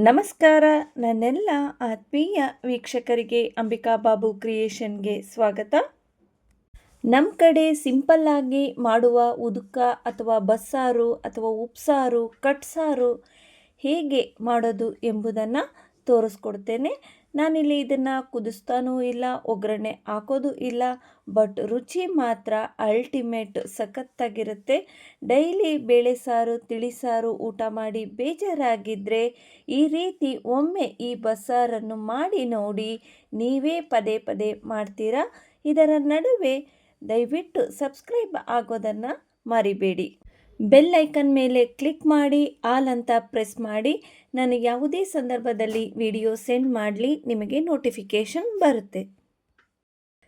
ನಮಸ್ಕಾರ. ನನ್ನೆಲ್ಲ ಆತ್ಮೀಯ ವೀಕ್ಷಕರಿಗೆ ಅಂಬಿಕಾ ಬಾಬು ಕ್ರಿಯೇಷನ್ಗೆ ಸ್ವಾಗತ. ನಮ್ಮ ಕಡೆ ಸಿಂಪಲ್ಲಾಗಿ ಮಾಡುವ ಉದುಕ ಅಥವಾ ಬಸ್ಸಾರು ಅಥವಾ ಉಪ್ಸಾರು, ಕಟ್ಸಾರು ಹೇಗೆ ಮಾಡೋದು ಎಂಬುದನ್ನು ತೋರಿಸ್ಕೊಡ್ತೇನೆ. ನಾನಿಲ್ಲಿ ಇದನ್ನು ಕುದಿಸ್ತಾನೂ ಇಲ್ಲ, ಒಗ್ಗರಣೆ ಹಾಕೋದು ಇಲ್ಲ ಬಟ್ ರುಚಿ ಮಾತ್ರ ಅಲ್ಟಿಮೇಟ್ ಸಖತ್ತಾಗಿರುತ್ತೆ. ಡೈಲಿ ಬೇಳೆ ಸಾರು, ತಿಳಿ ಸಾರು ಊಟ ಮಾಡಿ ಬೇಜಾರಾಗಿದ್ದರೆ ಈ ರೀತಿ ಒಮ್ಮೆ ಈ ಬಸ್ಸಾರನ್ನು ಮಾಡಿ ನೋಡಿ ನೀವೇ ಪದೇ ಪದೇ ಮಾಡ್ತೀರಾ? ಇದರ ನಡುವೆ ದಯವಿಟ್ಟು ಸಬ್ಸ್ಕ್ರೈಬ್ ಆಗೋದನ್ನು ಮರಿಬೇಡಿ. ಬೆಲ್ ಐಕನ್ ಮೇಲೆ ಕ್ಲಿಕ್ ಮಾಡಿ, ಆಲ್ ಅಂತ ಪ್ರೆಸ್ ಮಾಡಿ. ನಾನು ಯಾವುದೇ ಸಂದರ್ಭದಲ್ಲಿ ವಿಡಿಯೋ ಸೆಂಡ್ ಮಾಡಲಿ, ನಿಮಗೆ ನೋಟಿಫಿಕೇಷನ್ ಬರುತ್ತೆ.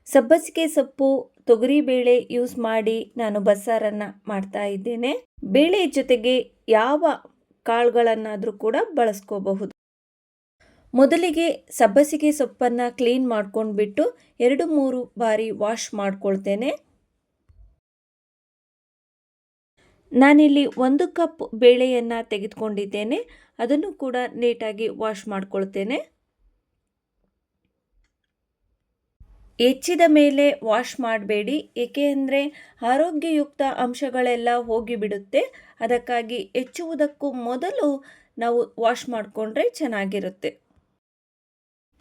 ಸಬ್ಬಸಿಗೆ ಸೊಪ್ಪು, ತೊಗರಿ ಬೇಳೆ ಯೂಸ್ ಮಾಡಿ ನಾನು ಬಸ್ಸಾರನ್ನು ಮಾಡ್ತಾ ಇದ್ದೇನೆ. ಬೇಳೆ ಜೊತೆಗೆ ಯಾವ ಕಾಳುಗಳನ್ನಾದರೂ ಕೂಡ ಬಳಸ್ಕೋಬಹುದು. ಮೊದಲಿಗೆ ಸಬ್ಬಸಿಗೆ ಸೊಪ್ಪನ್ನು ಕ್ಲೀನ್ ಮಾಡ್ಕೊಂಡ್ಬಿಟ್ಟು ಎರಡು ಮೂರು ಬಾರಿ ವಾಶ್ ಮಾಡ್ಕೊಳ್ತೇನೆ. ನಾನಿಲ್ಲಿ ಒಂದು ಕಪ್ ಬೇಳೆಯನ್ನು ತೆಗೆದುಕೊಂಡಿದ್ದೇನೆ. ಅದನ್ನು ಕೂಡ ನೀಟಾಗಿ ವಾಶ್ ಮಾಡಿಕೊಳ್ತೇನೆ. ಹೆಚ್ಚಿದ ಮೇಲೆ ವಾಶ್ ಮಾಡಬೇಡಿ. ಏಕೆ ಅಂದರೆ ಆರೋಗ್ಯಯುಕ್ತ ಅಂಶಗಳೆಲ್ಲ ಹೋಗಿಬಿಡುತ್ತೆ. ಅದಕ್ಕಾಗಿ ಹೆಚ್ಚುವುದಕ್ಕೂ ಮೊದಲು ನಾವು ವಾಶ್ ಮಾಡಿಕೊಂಡ್ರೆ ಚೆನ್ನಾಗಿರುತ್ತೆ.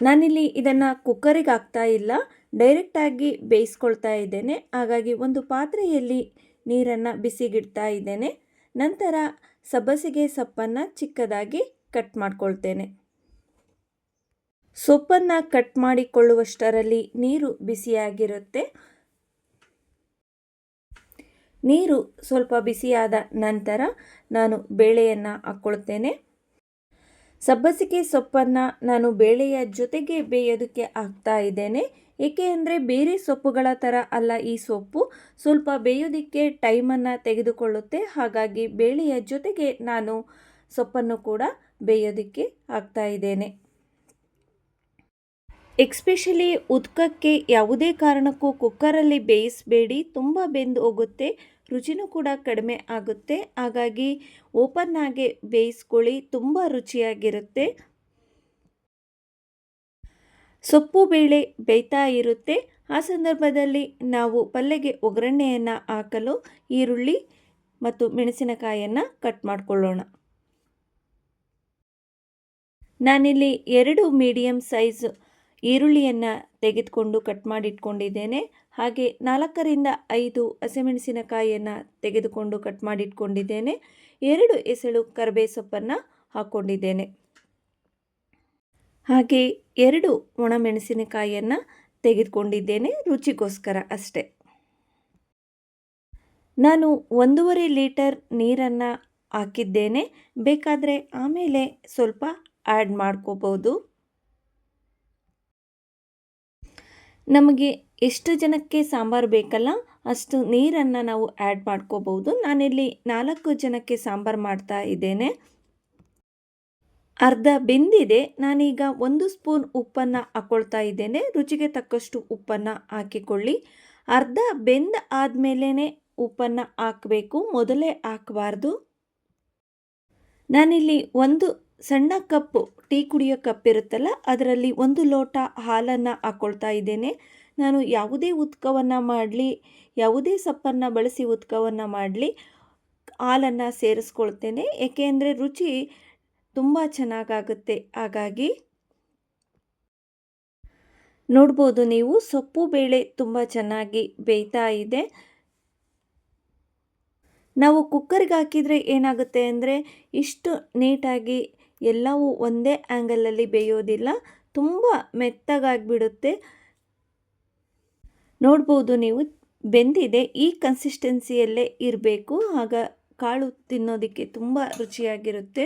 ನಾನಿಲ್ಲಿ ಇದನ್ನು ಕುಕ್ಕರಿಗೆ ಹಾಕ್ತಾ ಇಲ್ಲ. ಡೈರೆಕ್ಟಾಗಿ ಬೇಯಿಸ್ಕೊಳ್ತಾ ಇದ್ದೇನೆ. ಹಾಗಾಗಿ ಒಂದು ಪಾತ್ರೆಯಲ್ಲಿ ನೀರನ್ನು ಬಿಸಿಗಿಡ್ತಾ ಇದ್ದೇನೆ. ನಂತರ ಸಬ್ಬಸಿಗೆ ಸೊಪ್ಪನ್ನು ಚಿಕ್ಕದಾಗಿ ಕಟ್ ಮಾಡ್ಕೊಳ್ತೇನೆ. ಸೊಪ್ಪನ್ನು ಕಟ್ ಮಾಡಿಕೊಳ್ಳುವಷ್ಟರಲ್ಲಿ ನೀರು ಬಿಸಿಯಾಗಿರುತ್ತೆ. ನೀರು ಸ್ವಲ್ಪ ಬಿಸಿಯಾದ ನಂತರ ನಾನು ಬೇಳೆಯನ್ನು ಹಾಕ್ಕೊಳ್ತೇನೆ ಸಬ್ಬಸಿಗೆ ಸೊಪ್ಪನ್ನು ನಾನು ಬೇಳೆಯ ಜೊತೆಗೆ ಬೇಯೋದಕ್ಕೆ ಹಾಕ್ತಾ ಇದ್ದೇನೆ. ಏಕೆ ಅಂದರೆ ಬೇರೆ ಸೊಪ್ಪುಗಳ ಥರ ಅಲ್ಲ ಈ ಸೊಪ್ಪು. ಸ್ವಲ್ಪ ಬೇಯೋದಿಕ್ಕೆ ಟೈಮನ್ನು ತೆಗೆದುಕೊಳ್ಳುತ್ತೆ. ಹಾಗಾಗಿ ಬೇಳೆಯ ಜೊತೆಗೆ ನಾನು ಸೊಪ್ಪನ್ನು ಕೂಡ ಬೇಯೋದಿಕ್ಕೆ ಹಾಕ್ತಾ ಇದ್ದೇನೆ. ಎಕ್ಸ್ಪೆಷಲಿ ಉದ್ಕಕ್ಕೆ ಯಾವುದೇ ಕಾರಣಕ್ಕೂ ಕುಕ್ಕರಲ್ಲಿ ಬೇಯಿಸಬೇಡಿ. ತುಂಬ ಬೆಂದು ಹೋಗುತ್ತೆ. ರುಚಿನೂ ಕೂಡ ಕಡಿಮೆ ಆಗುತ್ತೆ. ಹಾಗಾಗಿ ಓಪನ್ ಆಗಿ ಬೇಯಿಸ್ಕೊಳ್ಳಿ. ತುಂಬ ರುಚಿಯಾಗಿರುತ್ತೆ. ಸೊಪ್ಪು ಬೇಳೆ ಬೇಯ್ತಾ ಇರುತ್ತೆ. ಆ ಸಂದರ್ಭದಲ್ಲಿ ನಾವು ಪಲ್ಯಗೆ ಒಗ್ಗರಣೆಯನ್ನು ಹಾಕಲು ಈರುಳ್ಳಿ ಮತ್ತು ಮೆಣಸಿನಕಾಯನ್ನು ಕಟ್ ಮಾಡಿಕೊಳ್ಳೋಣ. ನಾನಿಲ್ಲಿ ಎರಡು ಮೀಡಿಯಮ್ ಸೈಜ್ ಈರುಳ್ಳಿಯನ್ನು ತೆಗೆದುಕೊಂಡು ಕಟ್ ಮಾಡಿಟ್ಕೊಂಡಿದ್ದೇನೆ. ಹಾಗೆ ನಾಲ್ಕರಿಂದ ಐದು ಹಸಿಮೆಣಸಿನಕಾಯಿಯನ್ನು ತೆಗೆದುಕೊಂಡು ಕಟ್ ಮಾಡಿಟ್ಕೊಂಡಿದ್ದೇನೆ. ಎರಡು ಎಸಳು ಕರಿಬೇ ಸೊಪ್ಪನ್ನು ಹಾಕ್ಕೊಂಡಿದ್ದೇನೆ ಹಾಗೆ ಎರಡು ಒಣಮೆಣಸಿನಕಾಯಿಯನ್ನು ತೆಗೆದುಕೊಂಡಿದ್ದೇನೆ ರುಚಿಗೋಸ್ಕರ ಅಷ್ಟೆ. ನಾನು ಒಂದೂವರೆ ಲೀಟರ್ ನೀರನ್ನು ಹಾಕಿದ್ದೇನೆ. ಬೇಕಾದರೆ ಆಮೇಲೆ ಸ್ವಲ್ಪ ಆ್ಯಡ್ ಮಾಡ್ಕೋಬೋದು. ನಮಗೆ ಎಷ್ಟು ಜನಕ್ಕೆ ಸಾಂಬಾರು ಬೇಕಲ್ಲ ಅಷ್ಟು ನೀರನ್ನು ನಾವು ಆ್ಯಡ್ ಮಾಡ್ಕೋಬೋದು. ನಾನಿಲ್ಲಿ ನಾಲ್ಕು ಜನಕ್ಕೆ ಸಾಂಬಾರು ಮಾಡ್ತಾ ಇದ್ದೇನೆ. ಅರ್ಧ ಬೆಂದಿದೆ, ನಾನೀಗ ಒಂದು ಸ್ಪೂನ್ ಉಪ್ಪನ್ನು ಹಾಕ್ಕೊಳ್ತಾ ಇದ್ದೇನೆ. ರುಚಿಗೆ ತಕ್ಕಷ್ಟು ಉಪ್ಪನ್ನು ಹಾಕಿಕೊಳ್ಳಿ. ಅರ್ಧ ಬೆಂದ ಆದಮೇಲೆ ಉಪ್ಪನ್ನು ಹಾಕಬೇಕು. ಮೊದಲೇ ಹಾಕಬಾರ್ದು. ನಾನಿಲ್ಲಿ ಒಂದು ಸಣ್ಣ ಕಪ್ಪು ಟೀ ಕುಡಿಯೋ ಕಪ್ ಇರುತ್ತಲ್ಲ, ಅದರಲ್ಲಿ ಒಂದು ಲೋಟ ಹಾಲನ್ನು ಹಾಕ್ಕೊಳ್ತಾ ಇದ್ದೇನೆ. ನಾನು ಯಾವುದೇ ಉತ್ಕವನ್ನು ಮಾಡಲಿ, ಯಾವುದೇ ಸಪ್ಪನ್ನು ಬಳಸಿ ಉತ್ಕವನ್ನು ಮಾಡಲಿ, ಹಾಲನ್ನು ಸೇರಿಸ್ಕೊಳ್ತೇನೆ. ಏಕೆಂದರೆ ರುಚಿ ತುಂಬ ಚೆನ್ನಾಗಾಗುತ್ತೆ. ಹಾಗಾಗಿ ನೋಡ್ಬೋದು ನೀವು, ಸೊಪ್ಪು ಬೇಳೆ ತುಂಬ ಚೆನ್ನಾಗಿ ಬೇಯ್ತಾ ಇದೆ. ನಾವು ಕುಕ್ಕರ್ಗೆ ಹಾಕಿದರೆ ಏನಾಗುತ್ತೆ ಅಂದರೆ, ಇಷ್ಟು ನೀಟಾಗಿ ಎಲ್ಲವೂ ಒಂದೇ ಆ್ಯಂಗಲಲ್ಲಿ ಬೇಯೋದಿಲ್ಲ. ತುಂಬ ಮೆತ್ತಗಾಗಿಬಿಡುತ್ತೆ. ನೋಡ್ಬೋದು ನೀವು, ಬೆಂದಿದೆ, ಈ ಕನ್ಸಿಸ್ಟೆನ್ಸಿಯಲ್ಲೇ ಇರಬೇಕು. ಆಗ ಕಾಳು ತಿನ್ನೋದಕ್ಕೆ ತುಂಬ ರುಚಿಯಾಗಿರುತ್ತೆ.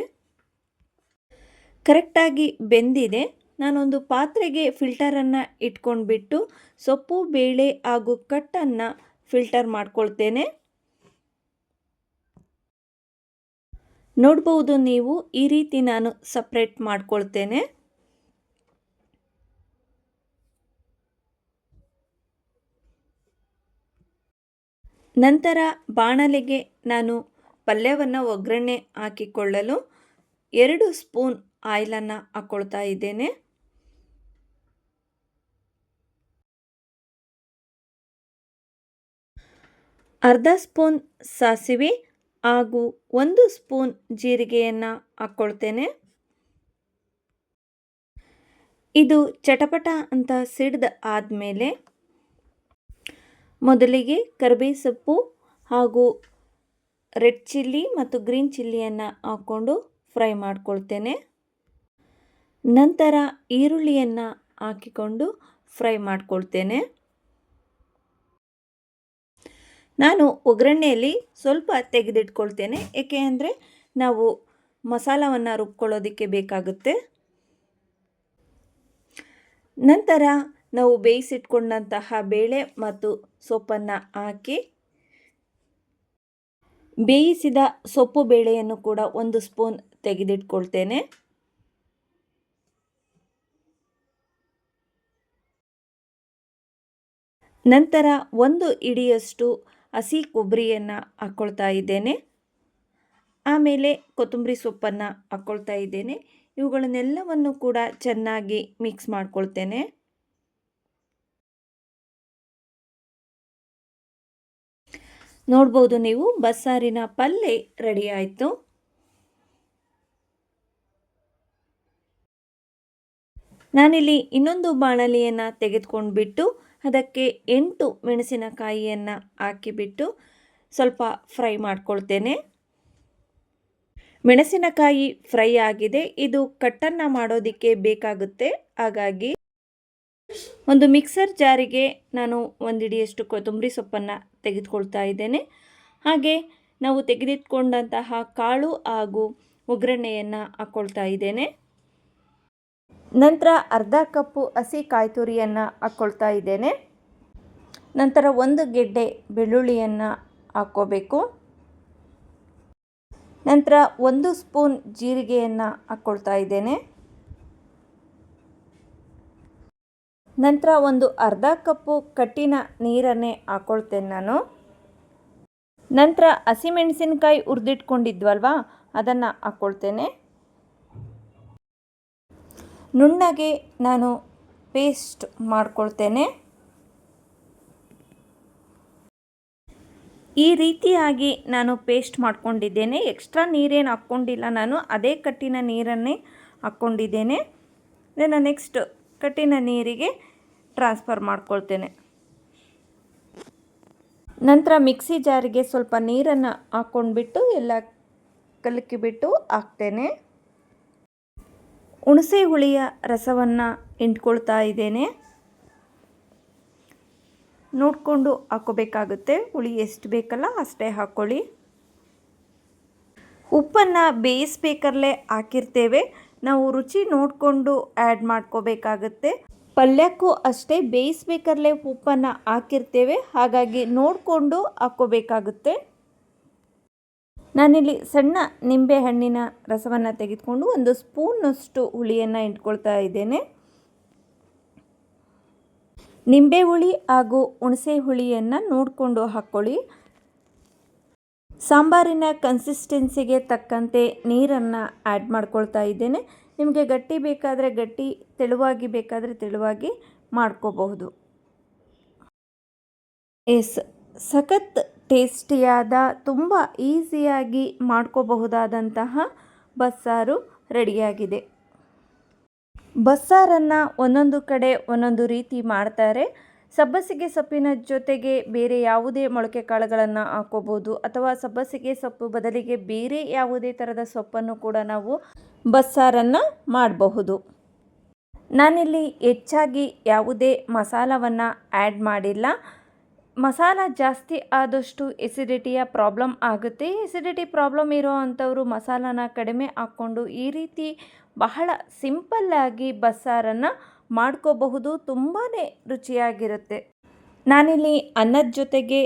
ಕರೆಕ್ಟಾಗಿ ಬೆಂದಿದೆ. ನಾನೊಂದು ಪಾತ್ರೆಗೆ ಫಿಲ್ಟರನ್ನು ಇಟ್ಕೊಂಡ್ಬಿಟ್ಟು ಸೊಪ್ಪು, ಬೇಳೆ ಹಾಗೂ ಕಟ್ಟನ್ನು ಫಿಲ್ಟರ್ ಮಾಡ್ಕೊಳ್ತೇನೆ. ನೋಡ್ಬೋದು ನೀವು, ಈ ರೀತಿ ನಾನು ಸಪ್ರೇಟ್ ಮಾಡ್ಕೊಳ್ತೇನೆ. ನಂತರ ಬಾಣಲೆಗೆ ನಾನು ಪಲ್ಯವನ್ನು ಒಗ್ಗರಣೆ ಹಾಕಿಕೊಳ್ಳಲು ಎರಡು ಸ್ಪೂನ್ ಆಯಿಲನ್ನು ಹಾಕ್ಕೊಳ್ತಾ ಇದ್ದೇನೆ. ಅರ್ಧ ಸ್ಪೂನ್ ಸಾಸಿವೆ ಹಾಗೂ ಒಂದು ಸ್ಪೂನ್ ಜೀರಿಗೆಯನ್ನು ಹಾಕ್ಕೊಳ್ತೇನೆ ಇದು ಚಟಪಟ ಅಂತ ಸಿಡ್ದ ಆದಮೇಲೆ ಮೊದಲಿಗೆ ಕರಿಬೇ ಸೊಪ್ಪು ಹಾಗೂ ರೆಡ್ ಚಿಲ್ಲಿ ಮತ್ತು ಗ್ರೀನ್ ಚಿಲ್ಲಿಯನ್ನು ಹಾಕ್ಕೊಂಡು ಫ್ರೈ ಮಾಡ್ಕೊಳ್ತೇನೆ. ನಂತರ ಈರುಳ್ಳಿಯನ್ನು ಹಾಕಿಕೊಂಡು ಫ್ರೈ ಮಾಡಿಕೊಳ್ತೇನೆ. ನಾನು ಒಗ್ಗರಣೆಯಲ್ಲಿ ಸ್ವಲ್ಪ ತೆಗೆದಿಟ್ಕೊಳ್ತೇನೆ, ಏಕೆ ಅಂದರೆ ನಾವು ಮಸಾಲವನ್ನು ರುಬ್ಕೊಳ್ಳೋದಕ್ಕೆ ಬೇಕಾಗುತ್ತೆ. ನಂತರ ನಾವು ಬೇಯಿಸಿಟ್ಕೊಂಡಂತಹ ಬೇಳೆ ಮತ್ತು ಸೊಪ್ಪನ್ನು ಹಾಕಿ, ಬೇಯಿಸಿದ ಸೊಪ್ಪು ಬೇಳೆಯನ್ನು ಕೂಡ ಒಂದು ಸ್ಪೂನ್ ತೆಗೆದಿಟ್ಕೊಳ್ತೇನೆ. ನಂತರ ಒಂದು ಇಡಿಯಷ್ಟು ಹಸಿ ಕೊಬ್ಬರಿಯನ್ನು ಹಾಕ್ಕೊಳ್ತಾ ಇದ್ದೇನೆ. ಆಮೇಲೆ ಕೊತ್ತಂಬರಿ ಸೊಪ್ಪನ್ನು ಹಾಕ್ಕೊಳ್ತಾ ಇದ್ದೇನೆ. ಇವುಗಳನ್ನೆಲ್ಲವನ್ನು ಕೂಡ ಚೆನ್ನಾಗಿ ಮಿಕ್ಸ್ ಮಾಡ್ಕೊಳ್ತೇನೆ. ನೋಡ್ಬೋದು ನೀವು, ಬಸ್ಸಾರಿನ ಪಲ್ಯ ರೆಡಿ ಆಯಿತು. ನಾನಿಲ್ಲಿ ಇನ್ನೊಂದು ಬಾಣಲಿಯನ್ನು ತೆಗೆದುಕೊಂಡ್ಬಿಟ್ಟು ಅದಕ್ಕೆ ಎಂಟು ಮೆಣಸಿನಕಾಯಿಯನ್ನು ಹಾಕಿಬಿಟ್ಟು ಸ್ವಲ್ಪ ಫ್ರೈ ಮಾಡ್ಕೊಳ್ತೇನೆ. ಮೆಣಸಿನಕಾಯಿ ಫ್ರೈ ಆಗಿದೆ. ಇದು ಕಟ್ಟನ್ನು ಮಾಡೋದಕ್ಕೆ ಬೇಕಾಗುತ್ತೆ. ಹಾಗಾಗಿ ಒಂದು ಮಿಕ್ಸರ್ ಜಾರಿಗೆ ನಾನು ಒಂದಿಡಿಯಷ್ಟು ಕೊತ್ತಂಬರಿ ಸೊಪ್ಪನ್ನು ತೆಗೆದುಕೊಳ್ತಾ ಇದ್ದೇನೆ. ಹಾಗೆ ನಾವು ತೆಗೆದಿಟ್ಕೊಂಡಂತಹ ಕಾಳು ಹಾಗೂ ಒಗ್ಗರಣೆಯನ್ನು ಹಾಕ್ಕೊಳ್ತಾ ಇದ್ದೇನೆ. ನಂತರ ಅರ್ಧ ಕಪ್ಪು ಹಸಿ ಕಾಯಿ ತುರಿಯನ್ನು ಹಾಕ್ಕೊಳ್ತಾ ಇದ್ದೇನೆ. ನಂತರ ಒಂದು ಗೆಡ್ಡೆ ಬೆಳ್ಳುಳ್ಳಿಯನ್ನು ಹಾಕ್ಕೋಬೇಕು. ನಂತರ ಒಂದು ಸ್ಪೂನ್ ಜೀರಿಗೆಯನ್ನು ಹಾಕ್ಕೊಳ್ತಾ ಇದ್ದೇನೆ. ನಂತರ ಒಂದು ಅರ್ಧ ಕಪ್ಪು ಕಟ್ಟಿನ ನೀರನ್ನೇ ಹಾಕ್ಕೊಳ್ತೇನೆ ನಾನು. ನಂತರ ಹಸಿಮೆಣಸಿನಕಾಯಿ ಹುರಿದಿಟ್ಕೊಂಡಿದ್ವಲ್ವಾ, ಅದನ್ನು ಹಾಕ್ಕೊಳ್ತೇನೆ ನುಣ್ಣಗೆ ನಾನು ಪೇಸ್ಟ್ ಮಾಡ್ಕೊಳ್ತೇನೆ. ಈ ರೀತಿಯಾಗಿ ನಾನು ಪೇಸ್ಟ್ ಮಾಡ್ಕೊಂಡಿದ್ದೇನೆ. ಎಕ್ಸ್ಟ್ರಾ ನೀರೇನು ಹಾಕ್ಕೊಂಡಿಲ್ಲ ನಾನು, ಅದೇ ಕಟ್ಟಿನ ನೀರನ್ನೇ ಹಾಕ್ಕೊಂಡಿದ್ದೇನೆ. ದೆನ್ ನೆಕ್ಸ್ಟ್ ಕಟ್ಟಿನ ನೀರಿಗೆ ಟ್ರಾನ್ಸ್ಫರ್ ಮಾಡ್ಕೊಳ್ತೇನೆ. ನಂತರ ಮಿಕ್ಸಿ ಜಾರಿಗೆ ಸ್ವಲ್ಪ ನೀರನ್ನು ಹಾಕ್ಕೊಂಡ್ಬಿಟ್ಟು ಎಲ್ಲ ಕಲಕಿಬಿಟ್ಟು ಹಾಕ್ತೇನೆ. ಹುಣಸೆ ಹುಳಿಯ ರಸವನ್ನು ಇಂಟ್ಕೊಳ್ತಾ ಇದ್ದೇನೆ. ನೋಡಿಕೊಂಡು ಹಾಕೋಬೇಕಾಗುತ್ತೆ. ಹುಳಿ ಎಷ್ಟು ಬೇಕಲ್ಲ ಅಷ್ಟೇ ಹಾಕ್ಕೊಳ್ಳಿ ಉಪ್ಪನ್ನು ಬೇಯಿಸ್ಬೇಕಲ್ಲೇ ಹಾಕಿರ್ತೇವೆ. ನಾವು ರುಚಿ ನೋಡಿಕೊಂಡು ಆ್ಯಡ್ ಮಾಡ್ಕೋಬೇಕಾಗುತ್ತೆ. ಪಲ್ಯಕ್ಕೂ ಅಷ್ಟೇ ಬೇಯಿಸ್ಬೇಕಲ್ಲೇ ಉಪ್ಪನ್ನು ಹಾಕಿರ್ತೇವೆ. ಹಾಗಾಗಿ ನೋಡಿಕೊಂಡು ಹಾಕ್ಕೋಬೇಕಾಗುತ್ತೆ ನಾನಿಲ್ಲಿ ಸಣ್ಣ ನಿಂಬೆ ಹಣ್ಣಿನ ರಸವನ್ನು ತೆಗೆದುಕೊಂಡು ಒಂದು ಸ್ಪೂನಷ್ಟು ಹುಳಿಯನ್ನು ಇಟ್ಕೊಳ್ತಾ ಇದ್ದೇನೆ. ನಿಂಬೆ ಹುಳಿ ಹಾಗೂ ಹುಣಸೆ ಹುಳಿಯನ್ನು ನೋಡಿಕೊಂಡು ಹಾಕ್ಕೊಳ್ಳಿ ಸಾಂಬಾರಿನ ಕನ್ಸಿಸ್ಟೆನ್ಸಿಗೆ ತಕ್ಕಂತೆ ನೀರನ್ನು ಆ್ಯಡ್ ಮಾಡ್ಕೊಳ್ತಾ ಇದ್ದೇನೆ. ನಿಮಗೆ ಗಟ್ಟಿ ಬೇಕಾದರೆ ಗಟ್ಟಿ, ತೆಳುವಾಗಿ ಬೇಕಾದರೆ ತೆಳುವಾಗಿ ಮಾಡ್ಕೋಬಹುದು. ಎಸ್, ಸಖತ್ ಟೇಸ್ಟಿಯಾದ, ತುಂಬ ಈಸಿಯಾಗಿ ಮಾಡ್ಕೋಬಹುದಾದಂತಹ ಬಸ್ಸಾರು ರೆಡಿಯಾಗಿದೆ. ಬಸ್ಸಾರನ್ನು ಒಂದೊಂದು ಕಡೆ ಒಂದೊಂದು ರೀತಿ ಮಾಡ್ತಾರೆ. ಸಬ್ಬಸಿಗೆ ಸೊಪ್ಪಿನ ಜೊತೆಗೆ ಬೇರೆ ಯಾವುದೇ ಮೊಳಕೆ ಕಾಳುಗಳನ್ನು ಹಾಕೋಬೋದು, ಅಥವಾ ಸಬ್ಬಸಿಗೆ ಸೊಪ್ಪು ಬದಲಿಗೆ ಬೇರೆ ಯಾವುದೇ ಥರದ ಸೊಪ್ಪನ್ನು ಕೂಡ ನಾವು ಬಸ್ಸಾರನ್ನು ಮಾಡಬಹುದು. ನಾನಿಲ್ಲಿ ಹೆಚ್ಚಾಗಿ ಯಾವುದೇ ಮಸಾಲವನ್ನು ಆ್ಯಡ್ ಮಾಡಿಲ್ಲ. ಮಸಾಲ ಜಾಸ್ತಿ ಆದಷ್ಟು ಎಸಿಡಿಟಿಯ ಪ್ರಾಬ್ಲಮ್ ಆಗುತ್ತೆ. ಎಸಿಡಿಟಿ ಪ್ರಾಬ್ಲಮ್ ಇರೋ ಅಂಥವರು ಮಸಾಲಾನ ಕಡಿಮೆ ಹಾಕ್ಕೊಂಡು ಈ ರೀತಿ ಬಹಳ ಸಿಂಪಲ್ಲಾಗಿ ಬಸ್ಸಾರನ್ನು ಮಾಡ್ಕೋಬಹುದು. ತುಂಬಾ ರುಚಿಯಾಗಿರುತ್ತೆ. ನಾನಿಲ್ಲಿ ಅನ್ನದ ಜೊತೆಗೆ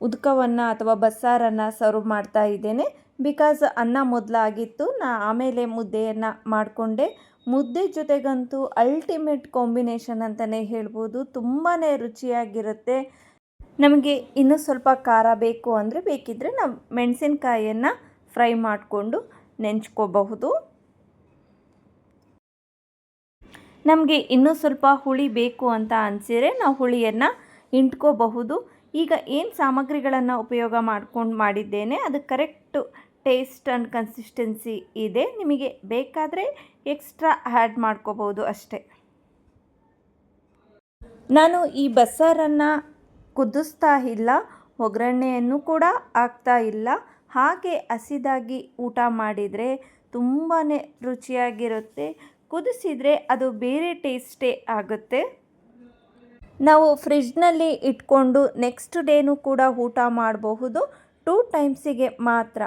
ಉದ್ಕವನ್ನು ಅಥವಾ ಬಸ್ಸಾರನ್ನು ಸರ್ವ್ ಮಾಡ್ತಾ ಇದ್ದೇನೆ. ಬಿಕಾಸ್ ಅನ್ನ ಮೊದಲಾಗಿತ್ತು, ನಾ ಆಮೇಲೆ ಮುದ್ದೆಯನ್ನು ಮಾಡಿಕೊಂಡೆ. ಮುದ್ದೆ ಜೊತೆಗಂತೂ ಅಲ್ಟಿಮೇಟ್ ಕಾಂಬಿನೇಷನ್ ಅಂತಲೇ ಹೇಳ್ಬೋದು. ತುಂಬಾ ರುಚಿಯಾಗಿರುತ್ತೆ. ನಮಗೆ ಇನ್ನೂ ಸ್ವಲ್ಪ ಖಾರ ಬೇಕು ಅಂದರೆ ಬೇಕಿದ್ದರೆ ನಾವು ಮೆಣಸಿನ್ಕಾಯಿಯನ್ನು ಫ್ರೈ ಮಾಡಿಕೊಂಡು ನೆಂಚ್ಕೋಬಹುದು. ನಮಗೆ ಇನ್ನೂ ಸ್ವಲ್ಪ ಹುಳಿ ಬೇಕು ಅಂತ ಅನಿಸಿದರೆ ನಾವು ಹುಳಿಯನ್ನು ಇಂಟ್ಕೋಬಹುದು ಈಗ ಏನು ಸಾಮಗ್ರಿಗಳನ್ನು ಉಪಯೋಗ ಮಾಡ್ಕೊಂಡು ಮಾಡಿದ್ದೇನೆ, ಅದು ಕರೆಕ್ಟು ಟೇಸ್ಟ್ ಆ್ಯಂಡ್ ಕನ್ಸಿಸ್ಟೆನ್ಸಿ ಇದೆ. ನಿಮಗೆ ಬೇಕಾದರೆ ಎಕ್ಸ್ಟ್ರಾ ಆ್ಯಡ್ ಮಾಡ್ಕೋಬೋದು ಅಷ್ಟೇ. ನಾನು ಈ ಬಸ್ಸಾರನ್ನು ಕುದಿಸ್ತಾ ಇಲ್ಲ, ಒಗ್ಗರಣೆಯನ್ನು ಕೂಡ ಹಾಕ್ತಾ ಇಲ್ಲ. ಹಾಗೆ ಹಸಿದಾಗಿ ಊಟ ಮಾಡಿದರೆ ತುಂಬಾ ರುಚಿಯಾಗಿರುತ್ತೆ. ಕುದಿಸಿದರೆ ಅದು ಬೇರೆ ಟೇಸ್ಟೇ ಆಗುತ್ತೆ. ನಾವು ಫ್ರಿಜ್ನಲ್ಲಿ ಇಟ್ಕೊಂಡು ನೆಕ್ಸ್ಟ್ ಡೇನೂ ಕೂಡ ಊಟ ಮಾಡಬಹುದು. ಟೂ ಟೈಮ್ಸಿಗೆ ಮಾತ್ರ.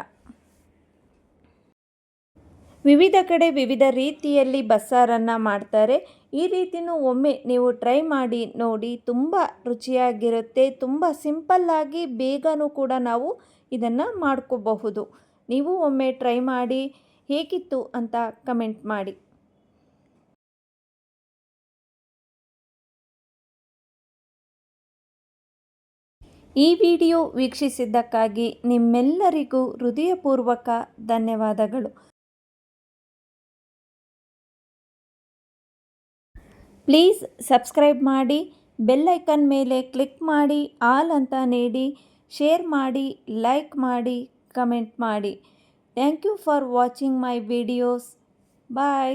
ವಿವಿಧ ಕಡೆ ವಿವಿಧ ರೀತಿಯಲ್ಲಿ ಬಸ್ಸಾರನ್ನು ಮಾಡ್ತಾರೆ. ಈ ರೀತಿಯೂ ಒಮ್ಮೆ ನೀವು ಟ್ರೈ ಮಾಡಿ ನೋಡಿ ತುಂಬ ರುಚಿಯಾಗಿರುತ್ತೆ. ತುಂಬ ಸಿಂಪಲ್ಲಾಗಿ ಬೇಗನೂ ಕೂಡ ನಾವು ಇದನ್ನು ಮಾಡ್ಕೋಬಹುದು. ನೀವು ಒಮ್ಮೆ ಟ್ರೈ ಮಾಡಿ ಹೇಗಿತ್ತು ಅಂತ ಕಮೆಂಟ್ ಮಾಡಿ. ಈ ವಿಡಿಯೋ ವೀಕ್ಷಿಸಿದ್ದಕ್ಕಾಗಿ ನಿಮ್ಮೆಲ್ಲರಿಗೂ ಹೃದಯಪೂರ್ವಕ ಧನ್ಯವಾದಗಳು. ಪ್ಲೀಸ್ ಸಬ್ಸ್ಕ್ರೈಬ್ ಮಾಡಿ ಬೆಲ್ಲೈಕನ್ ಮೇಲೆ ಕ್ಲಿಕ್ ಮಾಡಿ, ಆಲ್ ಅಂತ ನೀಡಿ, ಶೇರ್ ಮಾಡಿ, ಲೈಕ್ ಮಾಡಿ, ಕಮೆಂಟ್ ಮಾಡಿ. Thank you for watching my videos. Bye.